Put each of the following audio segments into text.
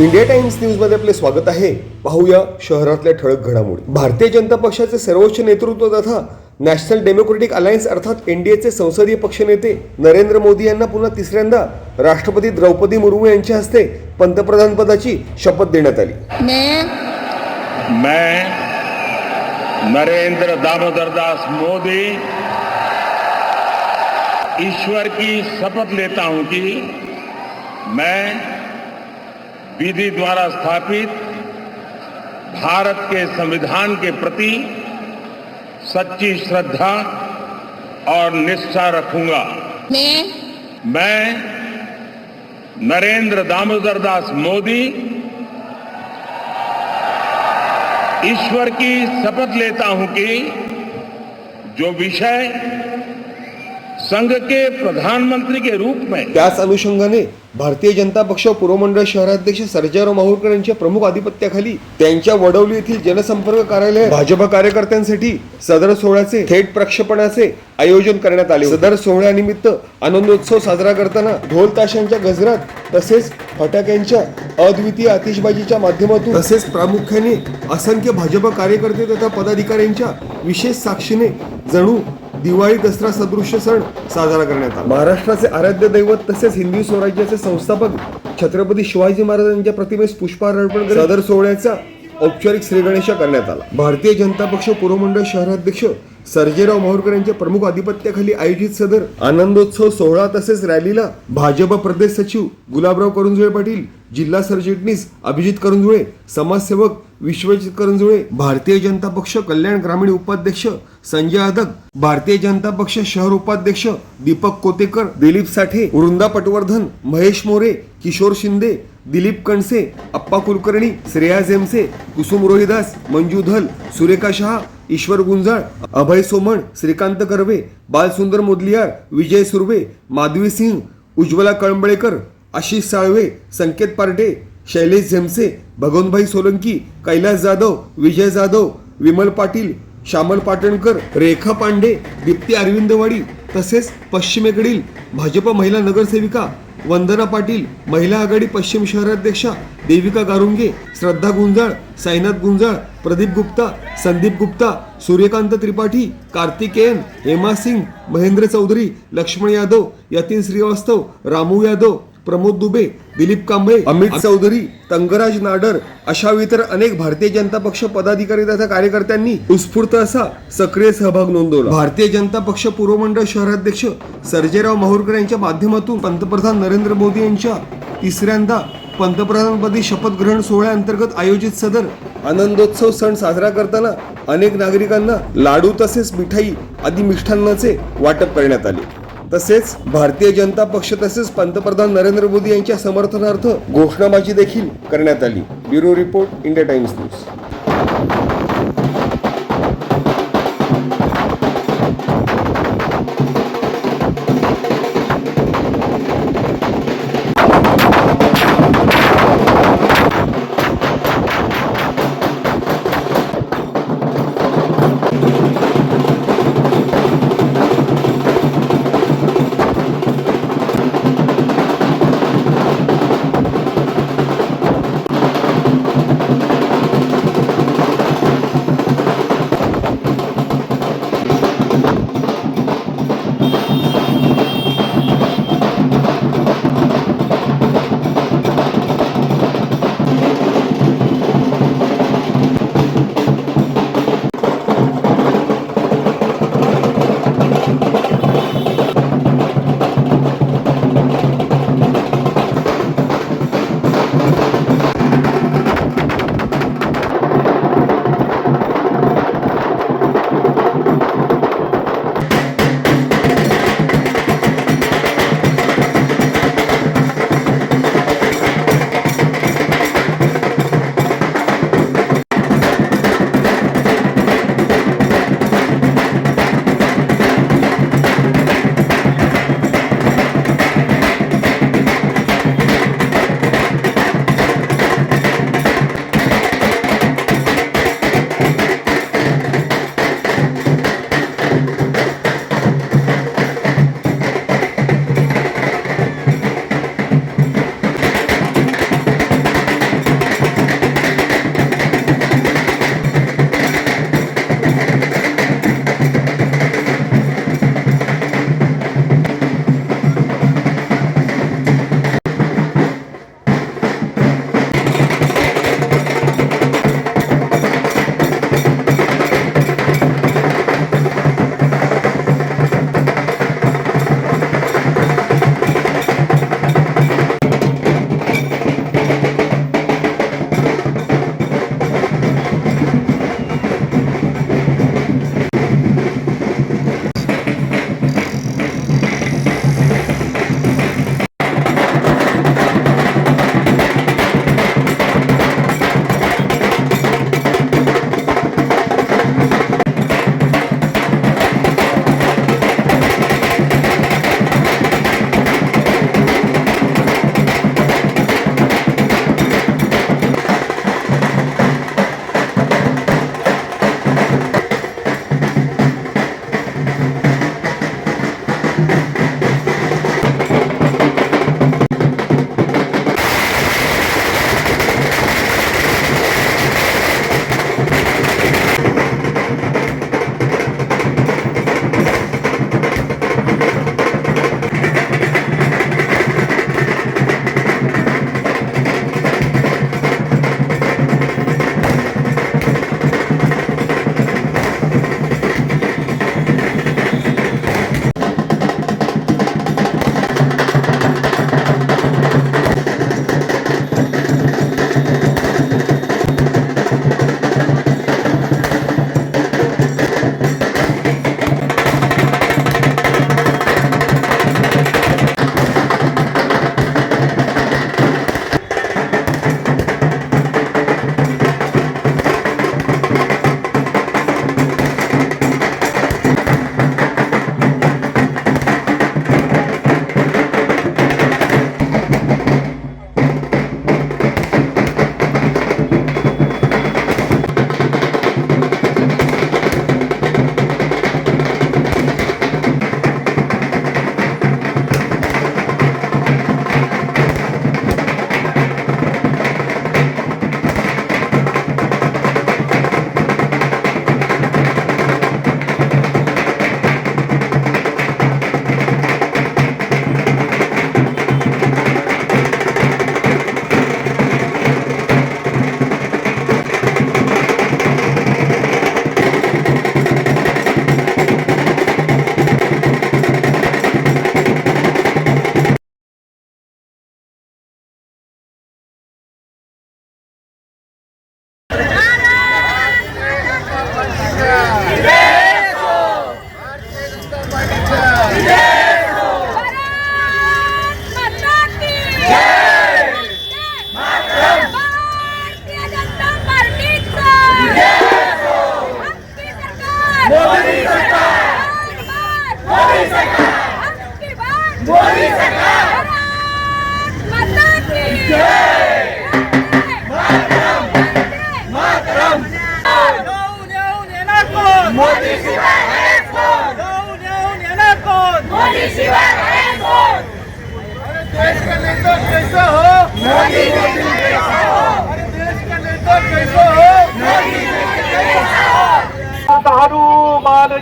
India times न्यूजमध्ये आपले स्वागत आहे. पाहूया शहरातल्या ठळक घडामोडी. भारतीय जनता पक्षाचे सर्वोच्च नेतृत्व तथा नॅशनल डेमोक्रेटिक अलायन्स अर्थात एनडीएचे संसदीय पक्षनेते नरेंद्र मोदी यांना पुन्हा तिसऱ्यांदा राष्ट्रपती द्रौपदी मुर्मू यांच्या हस्ते पंतप्रधान पदाची शपथ देण्यात आली. मैं मैं नरेंद्र दामोदर दास मोदी ईश्वर की शपथ लेता हूं कि मैं विधि द्वारा स्थापित भारत के संविधान के प्रति सच्ची श्रद्धा और निष्ठा रखूँगा। मैं मैं नरेंद्र दामोदर दास मोदी ईश्वर की शपथ लेता हूँ कि जो विषय संघ के प्रधानमंत्री के रूप में। त्याच अनुषंगाने भारतीय जनता पक्ष पुरमंडळ शहराध्यक्ष सर्जाराव माहूरकर यांच्या प्रमुख आधिपत्याखाली त्यांच्या वडवली येथील जनसंपर्क कार्यालय भाजप कार्यकर्त्यांसाठी सदर सोहळ्याचे थेट प्रक्षेपणाचे आयोजन करण्यात आले सदर सोहळ्यानिमित्त आनंदोत्सव साजरा करताना ढोल ताशांच्या गजरात तसेच फटाक्यांच्या अद्वितीय आतिषबाजीच्या माध्यमातून तसेच प्रामुख्याने असंख्य भाजप कार्यकर्ते तथा पदाधिकाऱ्यांच्या विशेष साक्षीने जणू दिवाळी दसरा सदृश्य सण साजरा करण्यात आला. महाराष्ट्राचे आराध्य दैवत तसेच हिंदवी स्वराज्याचे संस्थापक छत्रपती शिवाजी महाराजांच्या प्रतिमेस पुष्पहार अर्पण सदर सोहळ्याचा औपचारिक श्रीगणेशा करण्यात आला. भारतीय जनता पक्ष पुरमंडळ शहराध्यक्ष सर्जेराव माहूरकर यांच्या प्रमुख आधिपत्याखाली आयोजित सदर आनंदोत्सव सोहळा तसेच रॅलीला भाजप प्रदेश सचिव गुलाबराव करंजुळे पाटील जिल्हा सरचिटणीस अभिजित करंजुळे समाजसेवक विश्वजित करंजुळे भारतीय जनता पक्ष कल्याण ग्रामीण उपाध्यक्ष संजय यादव भारतीय जनता पक्ष शहर उपाध्यक्ष दीपक कोतेकर दिलीप साठे वृंदा पटवर्धन महेश मोरे किशोर शिंदे दिलीप कणसे अप्पा कुलकर्णी श्रेया झेमसे कुसुम रोहिदास मंजू धल सुरेखा शहा ईश्वर गुंजाळ अभय सोमण श्रीकांत कर्वे बालसुंदर मोदलियार विजय सुर्वे माधवी सिंग उज्ज्वला कळंबळेकर आशिष साळवे संकेत पार्टे शैलेश झेमसे भगवंतभाई सोलंकी कैलास जाधव विजय जाधव विमल पाटील श्यामल पाटणकर रेखा पांडे दीप्ती अरविंदवाडी तसेच पश्चिमेकडील भाजप महिला नगरसेविका वंदना पाटील महिला आघाडी पश्चिम शहराध्यक्षा देविका गारुंगे श्रद्धा गुंजाळ साईनाथ गुंजाळ प्रदीप गुप्ता संदीप गुप्ता सूर्यकांत त्रिपाठी कार्तिकेयन हेमा सिंग महेंद्र चौधरी लक्ष्मण यादव यतीन श्रीवास्तव रामू यादव प्रमोद दुबे दिलीप कांबळे अमित चौधरी तंगराज नाडर अशा इतर अनेक भारतीय जनता पक्ष पदाधिकारी तथा कार्यकर्त्यांनी उत्स्फूर्त असा सक्रिय सहभाग नोंदवला. भारतीय जनता पक्ष पूर्वमंडळ शहराध्यक्ष सर्जेराव माहूरकर यांच्या माध्यमातून पंतप्रधान नरेंद्र मोदी यांच्या तिसऱ्यांदा पंतप्रधानपदी शपथ ग्रहण सोहळ्याअंतर्गत आयोजित सदर आनंदोत्सव सण साजरा करताना अनेक नागरिकांना लाडू तसेच मिठाई आदी मिष्ठान्नाचे वाटप करण्यात आले. तसेच भारतीय जनता पक्ष तसेच पंतप्रधान नरेंद्र मोदी यांच्या समर्थनार्थ घोषणाबाजी देखील करण्यात आली. Bureau report India Times news.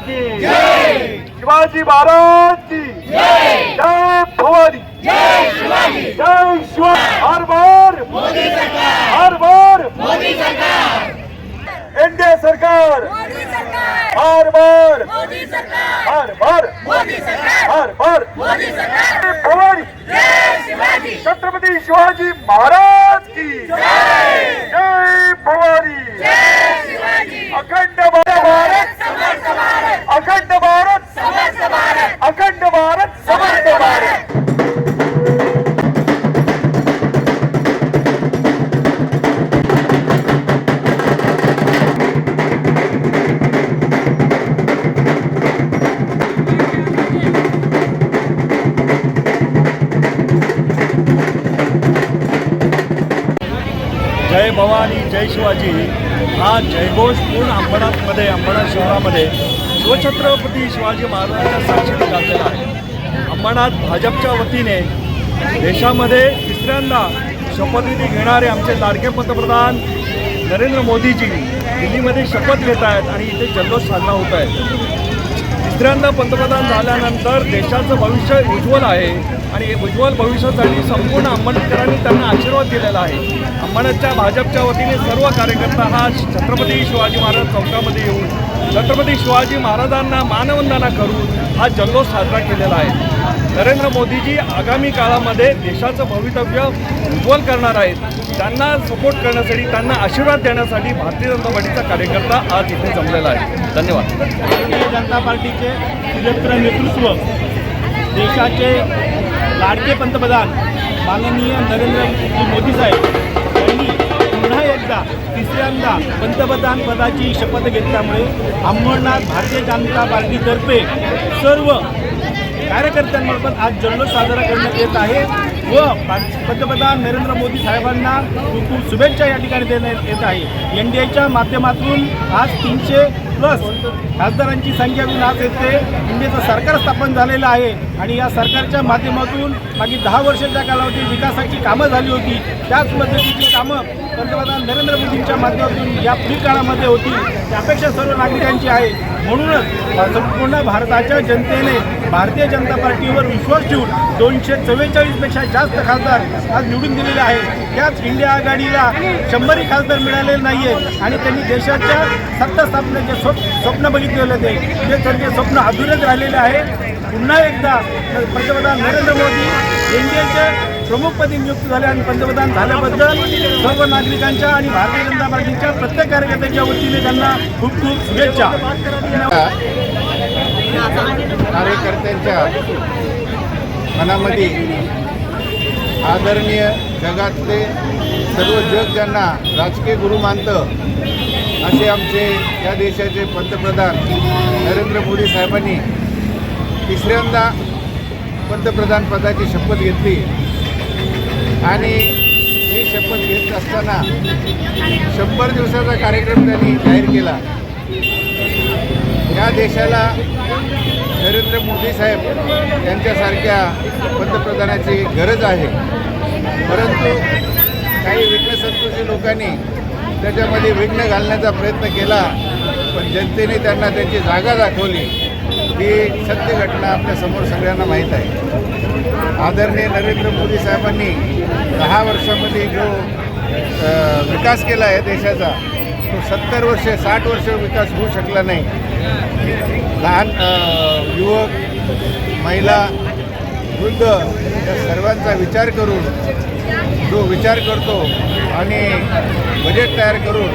की शिवाजी महाराज की जय। भवानी। जय शिवाजी। जय शिवा हर बार। मोदी सरकार। हर बार। मोदी सरकार। एनडीए सरकार। मोदी सरकार। हर बार। मोदी सरकार। हर बार। मोदी सरकार। हर बार। मोदी सरकार। जय भवानी। जय शिवाजी। छत्रपती शिवाजी महाराज की। जय। जय भवानी। जय भवानी जय शिवाजी. हा जयघोष पूर्ण अंबरनाथमध्ये अंबरनाथ शहरामध्ये शिवछत्रपती शिवाजी महाराजांच्या साक्षीने गाजलेला आहे. अंबरनाथ भाजपच्या वतीने देशामध्ये तिसऱ्यांदा शपथविधी घेणारे आमचे लाडके पंतप्रधान नरेंद्र मोदीजी दिल्लीमध्ये शपथ घेत आहेत आणि इथे जल्लोष साजरा होत आहे. तिसऱ्यांदा पंतप्रधान झाल्यानंतर देशाचं भविष्य उज्ज्वल आहे. आणि उज्ज्वल भविष्यासाठी संपूर्ण अंबडकरांनी त्यांना आशीर्वाद दिलेला आहे. अंबडच्या भाजपच्या वतीने सर्व कार्यकर्ता हा छत्रपती शिवाजी महाराज चौकामध्ये येऊन छत्रपती शिवाजी महाराजांना मानवंदना करून हा जल्लोष साजरा केलेला आहे. नरेंद्र मोदीजी आगामी काळामध्ये देशाचं भवितव्य उज्ज्वल करणार आहेत. त्यांना सपोर्ट करण्यासाठी त्यांना आशीर्वाद देण्यासाठी भारतीय जनता पार्टीचा कार्यकर्ता आज इथे जमलेला आहे. धन्यवाद. भारतीय जनता पार्टीचे सुजत्र नेतृत्व देशाचे लाडके पंतप्रधान माननीय नरेंद्र मोदी साहेब यांनी पुन्हा एकदा तिसऱ्यांदा पंतप्रधान पदाची शपथ घेतल्यामुळे अंबरनाथ भारतीय जनता पार्टीतर्फे सर्व कार्यकर्त्यांमार्फत आज जल्लोष साजरा करण्यात येत आहे व पंतप्रधान नरेंद्र मोदी साहेबांना खूप खूप शुभेच्छा या ठिकाणी देण्यात येत आहे. एन डी एच्या माध्यमातून आज तीनशे प्लस खासदारांची संख्या घेऊन आज येथे इंडियाचं सरकार स्थापन झालेलं आहे आणि या सरकारच्या माध्यमातून मागील दहा वर्षाच्या कालावधीत विकासाची कामं झाली होती. त्याच पद्धतीची कामं पंतप्रधान नरेंद्र मोदींच्या माध्यमातून या पुढील काळामध्ये होती. अपेक्षा सर्व नागरिकांची आहे. म्हणूनच संपूर्ण भारताच्या जनतेने भारतीय जनता पार्टीवर विश्वास ठेवून दोनशे चव्वेचाळीसपेक्षा जास्त खासदार आज निवडून दिलेले आहेत. त्याच इंडिया आघाडीला शंभरही खासदार मिळालेले नाही आहेत आणि त्यांनी देशाच्या सत्ता स्थापनेचे स्वप् स्वप्न बघितलेलं होते ते त्यांचे स्वप्न अधुरेच राहिलेले आहे. पुन्हा एकदा पंतप्रधान नरेंद्र मोदी एनडीएचे प्रमुखपदी नियुक्त झाले आणि पंतप्रधान झाल्याबद्दल सर्व नागरिकांच्या आणि भारतीय जनता पार्टीच्या प्रत्येक कार्यकर्त्याच्या वतीने त्यांना खूप खूप शुभेच्छा. कार्यकर्त्यांच्या मनामध्ये आदरणीय जगातले सर्व जग ज्यांना राजकीय गुरु मानतं असे आमचे या देशाचे पंतप्रधान नरेंद्र मोदी साहेबांनी तिसऱ्यांदा पंतप्रधान पदाची शपथ घेतली. आणि ही शपथ घेत असताना शंभर दिवसाचा कार्यक्रम त्यांनी जाहीर केला. या देशाला नरेंद्र मोदी साहेब यांच्यासारख्या पंतप्रधानाची गरज आहे. परंतु काही विघ्नसंतोषी लोकांनी त्याच्यामध्ये विघ्न घालण्याचा प्रयत्न केला पण जनतेने त्यांना त्यांची जागा दाखवली. ही सत्य घटना आपल्यासमोर सगळ्यांना माहीत आहे. आदरणीय नरेंद्र मोदी साहेबांनी दहा वर्षामध्ये जो विकास केला आहे देशाचा सत्तर वर्ष साठ वर्ष विकास होऊ शकला नाही. लहान युवक महिला वृद्ध या सर्वांचा विचार करून जो विचार करतो आणि बजेट तयार करून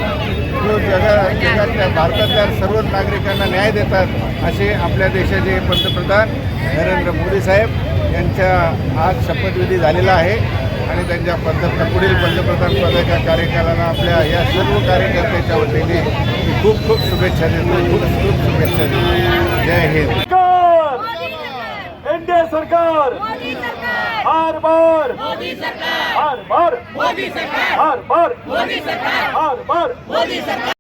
जो जगा जगातल्या भारतातल्या सर्व नागरिकांना न्याय देतात असे आपल्या देशाचे पंतप्रधान नरेंद्र मोदी साहेब यांच्या आज शपथविधी झालेला आहे. आणि त्यांच्या पंतप्रधान पुढील पंतप्रधान पदाच्या कार्यकालाला आपल्या या सर्व कार्यकर्त्याच्या वतीने खूप खूप शुभेच्छा देतो. खूप खूप शुभेच्छा देतो. जय हिंद. सरकार एनडीए सरकार. मोदी सरकार. हार बार मोदी सरकार. हार बार मोदी सरकार. हार बार मोदी सरकार. हार बार मोदी सरकार.